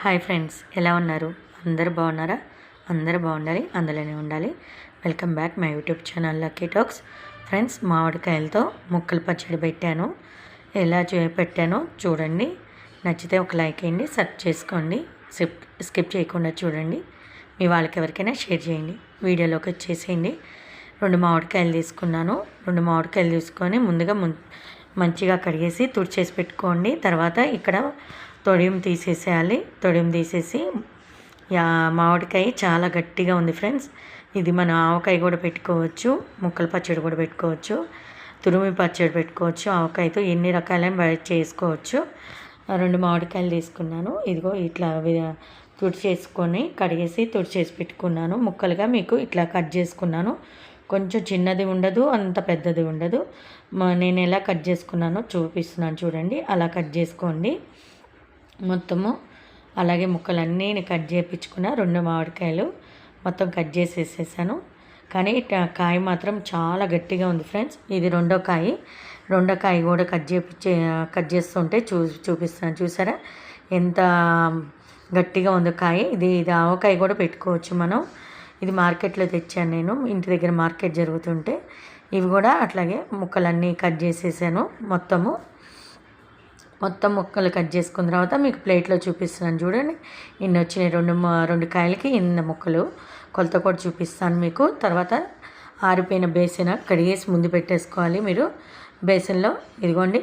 Hi friends ఎలా ఉన్నారు? అందరు బాగున్నారా? అందరు బాగుండాలి అందులోనే ఉండాలి. Welcome back my YouTube channel lucky talks. Friends మామిడికాయలతో ముక్కలు పచ్చడి పెట్టాను. ఎలా చే పెట్టానో చూడండి. నచ్చితే ఒక లైక్ వేయండి సర్చ్ చేసుకోండి. స్కిప్ స్కిప్ చేయకుండా చూడండి. మీ వాళ్ళకి ఎవరికైనా షేర్ చేయండి. వీడియోలోకి వచ్చేసేయండి. రెండు మామిడికాయలు తీసుకున్నాను. రెండు మామిడికాయలు తీసుకొని ముందుగా మంచిగా కడిగేసి తుడిచేసి పెట్టుకోండి. తర్వాత ఇక్కడ తొడియం తీసేసేయాలి. తొడియం తీసేసి యా మామిడికాయ చాలా గట్టిగా ఉంది ఫ్రెండ్స్. ఇది మన ఆవకాయ కూడా పెట్టుకోవచ్చు ముక్కల పచ్చడి కూడా పెట్టుకోవచ్చు తురిమి పచ్చడి పెట్టుకోవచ్చు ఆవకాయతో ఎన్ని రకాలైన చేసుకోవచ్చు. రెండు మామిడికాయలు తీసుకున్నాను. ఇదిగో ఇట్లా తుడి చేసుకొని కడిగేసి తుడిచేసి పెట్టుకున్నాను. ముక్కలుగా మీకు ఇట్లా కట్ చేసుకున్నాను. కొంచెం చిన్నది ఉండదు అంత పెద్దది ఉండదు. నేను ఎలా కట్ చేసుకున్నానో చూపిస్తున్నాను చూడండి. అలా కట్ చేసుకోండి. మొత్తము. అలాగే ముక్కలన్నీ నేను కట్ చేయించుకున్న రెండు మామిడికాయలు మొత్తం కట్ చేసేసేసాను. కానీ కాయ మాత్రం చాలా గట్టిగా ఉంది ఫ్రెండ్స్. ఇది రెండో కాయ. రెండో కాయ కూడా కట్ చేపించే కట్ చేస్తుంటే చూ చూపిస్తాను. చూసారా? ఎంత గట్టిగా ఉందో కాయ. ఇది ఇది ఆవకాయ కూడా పెట్టుకోవచ్చు మనం. ఇది మార్కెట్లో తెచ్చాను నేను. ఇంటి దగ్గర మార్కెట్ జరుగుతుంటే. ఇవి కూడా అట్లాగే ముక్కలన్నీ కట్ చేసేసాను మొత్తము. మొత్తం ముక్కలు కట్ చేసుకున్న తర్వాత మీకు ప్లేట్లో చూపిస్తున్నాను చూడండి. ఇన్ని వచ్చిన రెండు రెండు కాయలకి ఇన్ని ముక్కలు. కొలత కూడా చూపిస్తాను మీకు. తర్వాత ఆరిపోయిన బేసిన్ కడిగేసి ముందు పెట్టేసుకోవాలి మీరు. బేసిన్లో ఇదిగోండి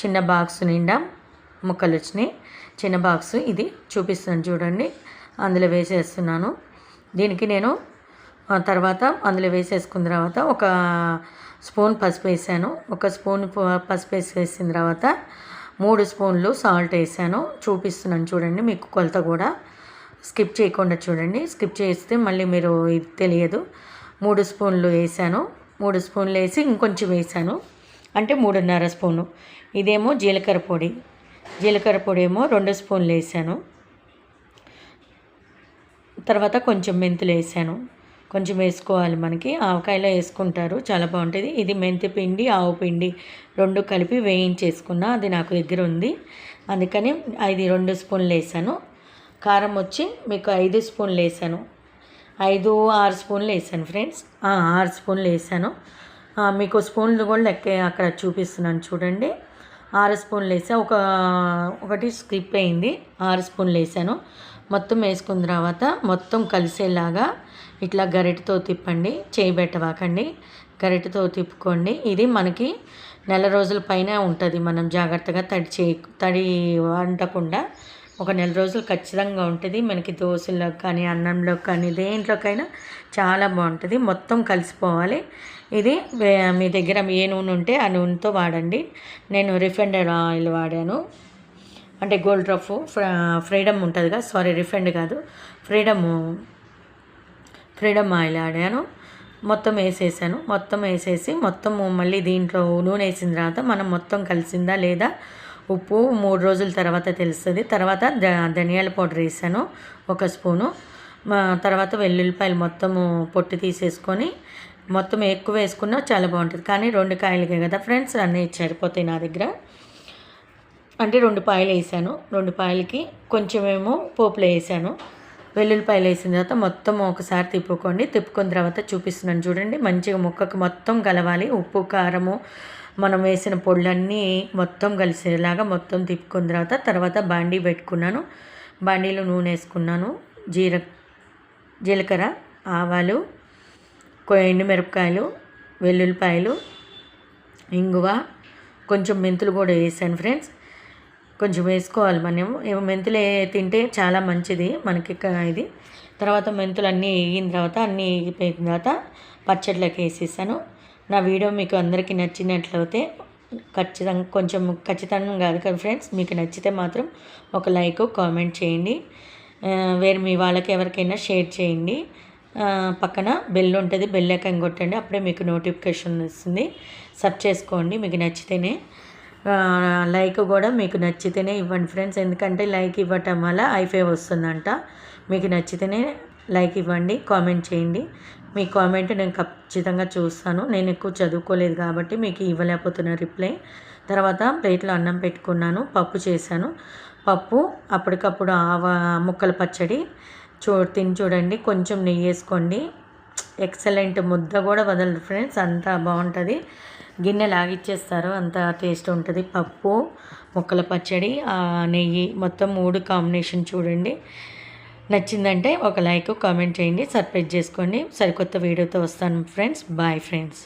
చిన్న బాక్స్ నిండా ముక్కలు వచ్చినాయి. చిన్న బాక్స్ ఇది చూపిస్తున్నాను చూడండి. అందులో వేసేస్తున్నాను. దీనికి నేను తర్వాత అందులో వేసేసుకున్న తర్వాత ఒక స్పూన్ పసుపు వేసాను. ఒక స్పూన్ పసుపు పసుపు వేసేసిన తర్వాత మూడు స్పూన్లు సాల్ట్ వేసాను. చూపిస్తున్నాను చూడండి మీకు కొలత కూడా. స్కిప్ చేయకుండా చూడండి. స్కిప్ చేస్తే మళ్ళీ మీరు ఇది తెలియదు. మూడు స్పూన్లు వేసాను. మూడు స్పూన్లు వేసి ఇంకొంచెం వేసాను. అంటే మూడున్నర స్పూను. ఇదేమో జీలకర్ర పొడి. జీలకర్ర పొడి ఏమో రెండు స్పూన్లు వేసాను. తర్వాత కొంచెం మెంతులు వేసాను. కొంచెం వేసుకోవాలి మనకి. ఆవకాయలో వేసుకుంటారు. చాలా బాగుంటుంది. ఇది మెంతి పిండి ఆవు పిండి రెండు కలిపి వేయించేసుకున్న అది నాకు దగ్గర ఉంది. అందుకని ఐదు రెండు స్పూన్లు వేసాను. కారం వచ్చి మీకు ఐదు స్పూన్లు వేసాను. ఐదు ఆరు స్పూన్లు వేసాను ఫ్రెండ్స్. ఆరు స్పూన్లు వేసాను. మీకు స్పూన్లు కూడా లెక్క అక్కడ చూపిస్తున్నాను చూడండి. ఆరు స్పూన్లు వేసా. ఒక ఒకటి స్కిప్ అయింది. ఆరు స్పూన్లు వేసాను. మొత్తం వేసుకున్న తర్వాత మొత్తం కలిసేలాగా ఇట్లా గరిటతో తిప్పండి. చేయి పెట్టవాకండి గరిటతో తిప్పుకోండి. ఇది మనకి నెల రోజుల పైన ఉంటుంది. మనం జాగ్రత్తగా తడి చే తడి వండకుండా ఒక నెల రోజులు ఖచ్చితంగా ఉంటుంది. మనకి దోశల్లో కానీ అన్నంలో కానీ దేంట్లోకైనా చాలా బాగుంటుంది. మొత్తం కలిసిపోవాలి. ఇది మీ దగ్గర ఏ నూనె ఉంటే ఆ నూనెతో వాడండి. నేను రిఫైండ్ ఆయిల్ వాడాను. అంటే గోల్డ్ రఫ్ ఫ్రీడమ్ ఉంటుంది కదా? సారీ రిఫైండ్ కాదు. ఫ్రీడమ్ ఫ్రీడమ్ ఆయిల్ ఆడాను మొత్తం వేసేసాను. మొత్తం వేసేసి మొత్తం మళ్ళీ దీంట్లో నూనె వేసిన తర్వాత మనం మొత్తం కలిసిందా లేదా ఉప్పు మూడు రోజుల తర్వాత తెలుస్తుంది. తర్వాత ధనియాల పౌడర్ వేసాను ఒక స్పూను. మా తర్వాత వెల్లుల్లిపాయలు మొత్తము పొట్టు తీసేసుకొని మొత్తం ఎక్కువ వేసుకున్నా చాలా బాగుంటుంది. కానీ రెండు కాయలకే కదా ఫ్రెండ్స్ అన్నీ సరిపోతాయి నా దగ్గర. అంటే రెండు పాయలు వేసాను. రెండు పాయలకి కొంచెమేమో పోపులో వేసాను. వెల్లుల్లిపాయలు వేసిన తర్వాత మొత్తం ఒకసారి తిప్పుకోండి. తిప్పుకున్న తర్వాత చూపిస్తున్నాను చూడండి. మంచిగా ముక్కకు మొత్తం కలవాలి. ఉప్పు కారము మనం వేసిన పొళ్ళన్నీ మొత్తం కలిసేలాగా మొత్తం తిప్పుకున్న తర్వాత తర్వాత బాండీ పెట్టుకున్నాను. బాండీలో నూనె వేసుకున్నాను. జీర జీలకర్ర ఆవాలు ఎండుమిరపకాయలు వెల్లుల్లిపాయలు ఇంగువ కొంచెం మెంతులు కూడా వేసాను ఫ్రెండ్స్. కొంచెం వేసుకోవాలి మనం. ఏమో మెంతులు తింటే చాలా మంచిది మనకి ఇది. తర్వాత మెంతులు అన్నీ వేగిన తర్వాత అన్నీ వేగిపోయిన తర్వాత పచ్చడిలోకి వేసేసాను నా వీడియో మీకు అందరికీ నచ్చినట్లయితే ఖచ్చితంగా కొంచెం ఖచ్చితంగా కాదు కదా ఫ్రెండ్స్? మీకు నచ్చితే మాత్రం ఒక లైక్ కామెంట్ చేయండి. వేరే మీ వాళ్ళకి ఎవరికైనా షేర్ చేయండి. పక్కన బెల్ ఉంటుంది బెల్ ఐకాన్ కొట్టండి. అప్పుడే మీకు నోటిఫికేషన్ వస్తుంది. సబ్ చేసుకోండి మీకు నచ్చితేనే. లైక్ కూడా మీకు నచ్చితేనే ఇవ్వండి ఫ్రెండ్స్. ఎందుకంటే లైక్ ఇవ్వటం వల్ల ఐఫై వస్తుందంట. మీకు నచ్చితేనే లైక్ ఇవ్వండి కామెంట్ చేయండి. మీ కామెంట్ నేను ఖచ్చితంగా చూస్తాను. నేను ఎక్కువ చదువుకోలేదు కాబట్టి మీకు ఇవ్వలేకపోతున్న రిప్లై. తర్వాత ప్లేట్లో అన్నం పెట్టుకున్నాను పప్పు చేశాను. పప్పు అప్పటికప్పుడు ఆవ ముక్కల పచ్చడి చూ తిని చూడండి. కొంచెం నెయ్యి వేసుకోండి. ఎక్సలెంట్ ముద్ద కూడా వదలదు ఫ్రెండ్స్. అంత బాగుంటుంది. గిన్నె లాగిచ్చేస్తారు. అంత టేస్ట్ ఉంటుంది. పప్పు ముక్కల పచ్చడి నెయ్యి మొత్తం మూడు కాంబినేషన్ చూడండి. నచ్చిందంటే ఒక లైక్ కామెంట్ చేయండి. సర్ప్రైజ్ చేసుకోండి. సరికొత్త వీడియోతో వస్తాను ఫ్రెండ్స్. Bye friends.